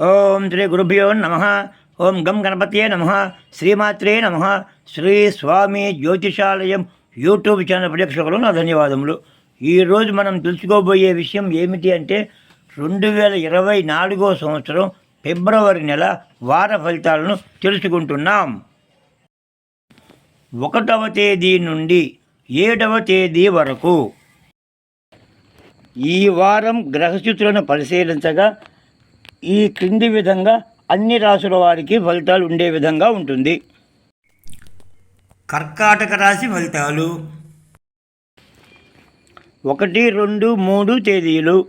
ఓం శ్రీ గురుభ్యో నమ. ఓం గం గణపతియే నమ. శ్రీమాత్రే నమ. శ్రీ స్వామి జ్యోతిషాలయం యూట్యూబ్ ఛానల్ ప్రేక్షకులు నా ధన్యవాదములు. ఈరోజు మనం తెలుసుకోబోయే విషయం ఏమిటి అంటే రెండు వేల ఇరవై నాలుగో సంవత్సరం ఫిబ్రవరి నెల వార ఫలితాలను తెలుసుకుంటున్నాం. ఒకటవ తేదీ నుండి ఏడవ తేదీ వరకు ఈ వారం గ్రహస్థితులను పరిశీలించగా ఈ క్రింది విధంగా అన్ని రాసుల వారికి ఫలితాలు ఉండే విధంగా ఉంటుంది. కర్కాటక రాశి ఫలితాలు. ఒకటి రెండు మూడు తేదీలు.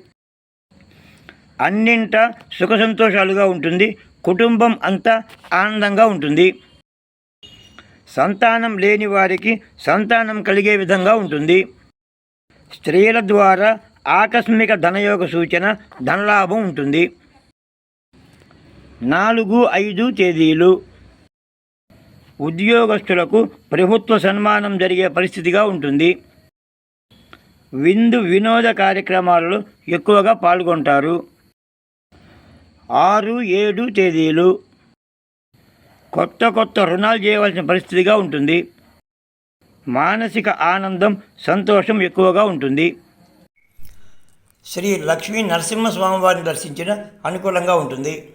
అన్నింట సుఖ సంతోషాలుగా ఉంటుంది. కుటుంబం అంతా ఆనందంగా ఉంటుంది. సంతానం లేని వారికి సంతానం కలిగే విధంగా ఉంటుంది. స్త్రీల ద్వారా ఆకస్మిక ధనయోగ సూచన ధనలాభం ఉంటుంది. నాలుగు ఐదు తేదీలు. ఉద్యోగస్తులకు ప్రభుత్వ సన్మానం జరిగే పరిస్థితిగా ఉంటుంది. విందు వినోద కార్యక్రమాలలో ఎక్కువగా పాల్గొంటారు. ఆరు ఏడు తేదీలు. కొత్త కొత్త రుణాలు చేయవలసిన పరిస్థితిగా ఉంటుంది. మానసిక ఆనందం సంతోషం ఎక్కువగా ఉంటుంది. శ్రీ లక్ష్మీ నరసింహస్వామి వారిని దర్శించిన అనుకూలంగా ఉంటుంది.